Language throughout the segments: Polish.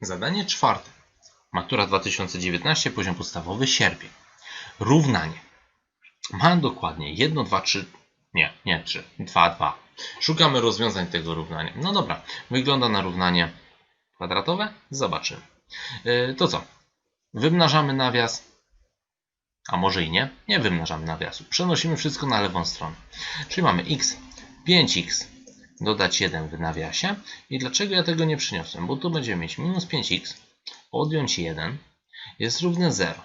Zadanie czwarte. Matura 2019, poziom podstawowy, sierpień. Równanie. Mam dokładnie 1, 2, 3. Nie, nie 3. 2, 2. Szukamy rozwiązań tego równania. No dobra, wygląda na równanie kwadratowe. Zobaczymy. Yy, to co? Wymnażamy nawias. A może i nie? Nie wymnażamy nawiasu. Przenosimy wszystko na lewą stronę. Czyli mamy x, 5x, dodać 1 w nawiasie. I dlaczego ja tego nie przyniosłem? Bo tu będziemy mieć minus 5x, odjąć 1 jest równe 0.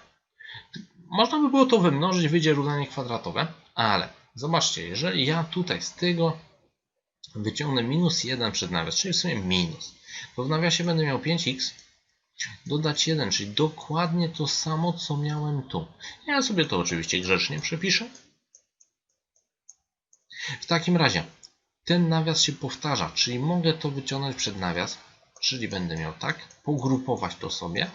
Można by było to wymnożyć, wyjdzie równanie kwadratowe, ale zobaczcie, jeżeli ja tutaj z tego wyciągnę minus 1 przed nawias, czyli w sumie minus, to w nawiasie będę miał 5x, dodać 1, czyli dokładnie to samo, co miałem tu. Ja sobie to oczywiście grzecznie przepiszę. W takim razie ten nawias się powtarza, czyli mogę to wyciągnąć przed nawias, czyli będę miał tak, pogrupować to sobie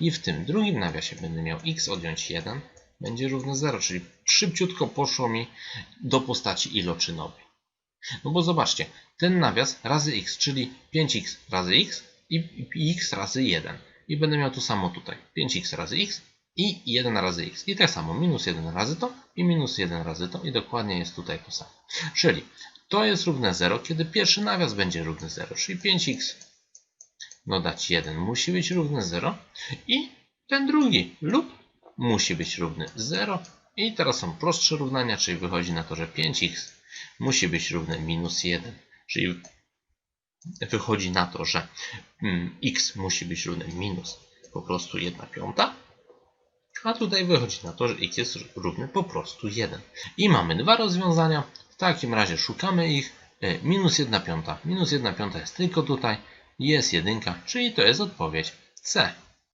i w tym drugim nawiasie będę miał x odjąć 1 będzie równe 0, czyli szybciutko poszło mi do postaci iloczynowej. No bo zobaczcie, ten nawias razy x, czyli 5x razy x i x razy 1. I będę miał to samo tutaj. 5x razy x i 1 razy x. I tak samo minus 1 razy to i minus 1 razy to i dokładnie jest tutaj to samo. Czyli to jest równe 0, kiedy pierwszy nawias będzie równy 0, czyli 5x dodać 1 musi być równy 0 i ten drugi lub musi być równy 0 i teraz są prostsze równania, czyli wychodzi na to, że 5x musi być równe minus 1, czyli wychodzi na to, że mm, x musi być równe minus po prostu 1 piąta, a tutaj wychodzi na to, że x jest równy po prostu 1. I mamy dwa rozwiązania, w takim razie szukamy ich, E, minus 1 piąta, minus 1 piąta jest tylko tutaj, jest jedynka, czyli to jest odpowiedź C.